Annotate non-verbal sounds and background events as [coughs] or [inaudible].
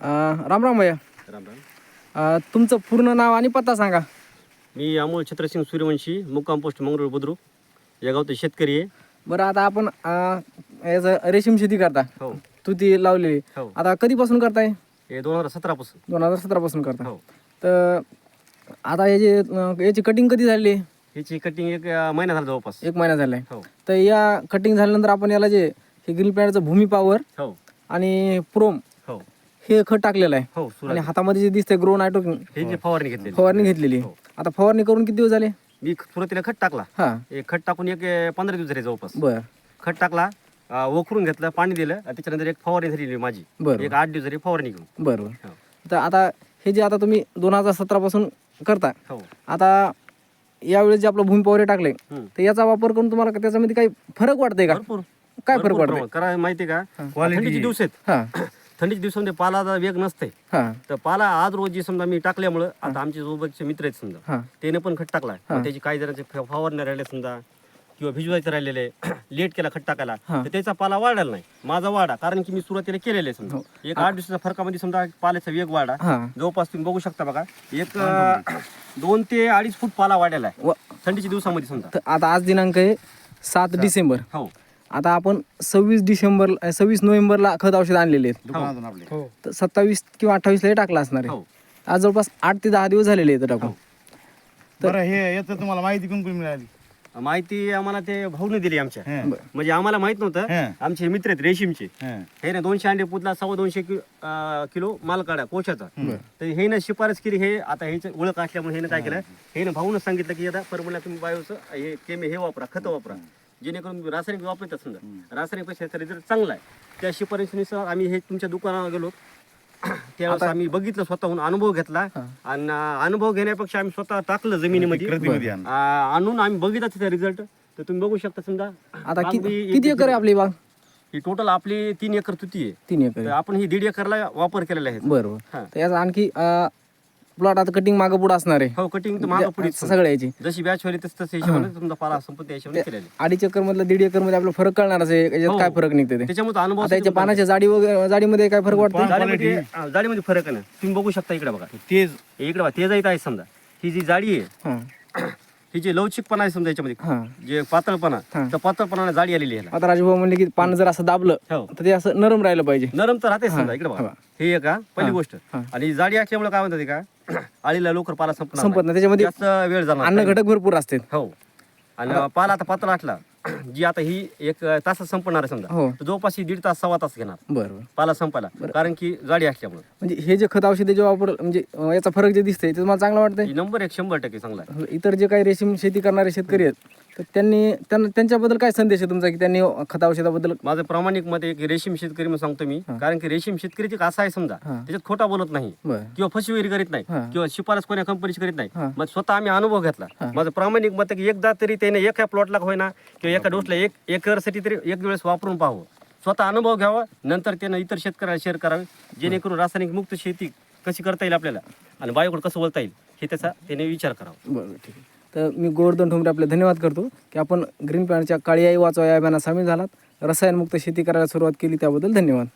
राम राम भैया. राम राम. अं, तुमचं पूर्ण नाव आणि पत्ता सांगा. मी अमोल छत्रसिंग सूर्यवंशी मुक्काम पोस्ट मंगरूळ बुद्रुक. या गावचे शेतकरी आहे. बरं आता आपण अं, याचं रेशीम शेती करता. हो. तू ती लावलेली. हो. आता कधीपासून करताय? हे दोन हजार सतरापासून दोन हजार सतरापासून करता. हो. तर आता याची अं, याची कटिंग कधी झाली? ह्याची कटिंग एक अं, महिना झाला जवळपास. एक महिना झालाय. हो. तर या कटिंग झाल्यानंतर आपण याला जे हे ग्रीन पॅडचं भूमी पॉवर हो. आणि प्रोम हो खत टाकलेलं आहे. हो आणि सुरुवात हातामध्ये जे दिसतंय ग्रो नायट्रो हे जे फवारणी घेतली फवारणी घेतलेली. हो. आता फवारणी करून किती दिवस झाले? मी सुरुवातीला खत टाकला. हा. एक खत टाकून एक अं, पंधरा दिवस झाले जवळपास. बर. खत टाकला अं, वखरून घेतलं पाणी दिलं आणि त्याच्यानंतर एक फवारणी झाली माझी. बरं. एक आठ दिवस झाली फवारणी घेऊन. बरोबर हो. तर आता हे जे आता तुम्ही दोन हजार सतरापासून करता हो. आता यावेळेस जे आपलं भूमी पॉवर टाकले हम्म. तर याचा वापर करून तुम्हाला का त्याच्यामध्ये काही फरक वाटतंय का? भरपूर. काय फरक भरपूर वाटतंय? प्रमाण. करा माहिती का थंडीचे दिवस आहेत. हा. [coughs] थंडीच्या दिवसामध्ये पालाचा वेग नसते हा. तर पाला आज रोजी समजा मी टाकल्यामुळं आता आमचे सोबतचे मित्र आहेत समजा हा. त्याने पण खत टाकला. मग त्याची काही जणांचे फ- फवारण्या राहिले समजा किंवा भिजवायचे राहिलेले [clears throat] लेट केला खत टाकायला हा. तर त्याचा पाला वाढायला नाही. माझा वाढा कारण की मी सुरुवातीला केलेले आहे समजा एक आठ दिवसाच्या फरकामध्ये समजा पाल्याचा वेग वाढा. हा. जवळपास तुम्ही बघू शकता बघा एक अं, [clears throat] दोन ते अडीच फूट पाला वाढलेला आहे. व. थंडीच्या दिवसामध्ये समजा. तर आता आज दिनांक आहे सात. डिसेंबर. हो. आता आपण सव्वीस डिसेंबर सव्वीस नोव्हेंबरला खत औषध आणलेले आहेत. हो. तर सत्तावीस किंवा अठ्ठावीसला हे टाकला असणार आहे. हो. आज जवळपास आठ ते दहा दिवस झालेले आहेत टाकून बरं हे याचं तुम्हाला माहिती कोण कोण मिळाली? माहिती आम्हाला ते भाऊने दिली आमच्या. हं. म्हणजे आम्हाला माहीत नव्हतं. हं. आमचे मित्र आहेत रेशीमचे. हं. हे ना दोनशे अंडे पुतला सव्वा दोनशे कि- अं, किलो माल काढा कोशाचा तर हे ना शिफारस केली हे आता ह्याची ओळख असल्यामुळे हे काय केलं हे ना भाऊन सांगितलं की आता परमला तुम्ही बायोचं हे केमी हे वापरा खतं वापरा. जेणेकरून रासायनिक वापरतात समजा रासायनिकपेक्षा रिझल्ट चांगला आहे त्या शिफारशीनुसार आम्ही हे तुमच्या दुकानावर गेलो. [clears throat] त्यावेळेस आम्ही बघितलं स्वतःहून अनुभव घेतला. आणि अनुभव घेण्यापेक्षा आम्ही स्वतः टाकलं जमिनीमध्ये. आणून आम्ही बघितलं तिथे रिझल्ट तर तुम्ही बघू शकता समजा. आता किती एकर आहे आपली बाग? ही टोटल आपली तीन एकर तुती आहे. तीन एकर. आपण ही दीड एकरला वापर केलेला आहे. बरोबर. याचा आणखी प्लॉट आता कटिंग मागं पुढं असणार आहे. हो कटिंग मागं पुढे सगळ्या याची. जशी बॅच होईल तस तसं हिशोबाने समजा पाला संपत त्या हिशोबाने केलेले अडीच एकर मधलं दीड एकरमध्ये आपला फरक कळणारच आहे याच्यात हो. काय फरक निघते ते. त्याच्यामुळे अनुभव आता याच्या पानाच्या जाडी वगैरे जाडीमध्ये काय फरक वाटतो जाडीमध्ये जाडीमध्ये फरक आहे ना. तुम्ही बघू शकता इकडे बघा. तेज. हे इकडे बघा ते जाईत आहे समजा. ही जी जाडी आहे हा. [clears throat] जी लवचिकपणा आहे समजा याच्यामध्ये हा. जे पातळपणा. तर पातळपणाने जाडी आलेली आहे आता राजूभाऊ म्हणले की पान जर असं दाबलं हो. तर ते असं नरम राहिलं पाहिजे. नरम तर राहते समजा इकडे हा. बघा. हे. एक हा, पहिली गोष्ट. हा. आणि जाडी असल्यामुळे काय म्हणतात का आळीला लवकर पाला संपणार संपत नाही. त्याच्यामध्ये जास्त वेळ जाणार अन्न घटक भरपूर असते हो. आणि पाला आता पातळ आटला जी आता ही एक तासात संपणार आहे समजा हो. तर जवळपास ही दीड तास सव्वा तास घेणार. बरोबर पाला संपायला कारण की जाडी असल्यामुळे म्हणजे हे जे खत औषधे जे वापर म्हणजे अं, याचा फरक जे दिसतंय ते तुम्हाला चांगलं वाटतंय? नंबर एक शंभर टक्के चांगला आहे. इतर जे काही रेशीम शेती करणारे शेतकरी आहेत तर त्यांनी त्यांना त्यांच्याबद्दल काय संदेश आहे तुमचा की त्यांनी खत औषधाबद्दल माझं प्रामाणिक मत आहे की रेशीम शेतकरी म्हणून सांगतो मी. कारण की रेशीम शेतकरीची असा आहे समजा. त्याच्यात खोटा बोलत नाही. किंवा फसवेगिरी करीत नाही. किंवा शिफारस कोण्या कंपनीची करीत नाही. मग स्वतः आम्ही अनुभव घेतला. माझं प्रामाणिक मत आहे की एकदा तरी त्याने एका प्लॉटला होईना किंवा एका डोसला एक एकरसाठी तरी एक वेळेस वापरून पाहावं. स्वतः अनुभव घ्यावा नंतर त्यानं इतर शेतकऱ्याला शेअर करावे जेणेकरून रासायनिक मुक्त शेती कशी करता येईल आपल्याला आणि बायोकडे कसं बोलता येईल हे त्याचा त्याने विचार करावा. बरं ठीक आहे. तर मी गोवर्धन ठोंबरे आपले धन्यवाद करतो की आपण ग्रीन प्लॅनच्या काळी आई वाचवा या अभियानात सामील झालात. रसायनमुक्त शेती करायला सुरुवात केली त्याबद्दल धन्यवाद.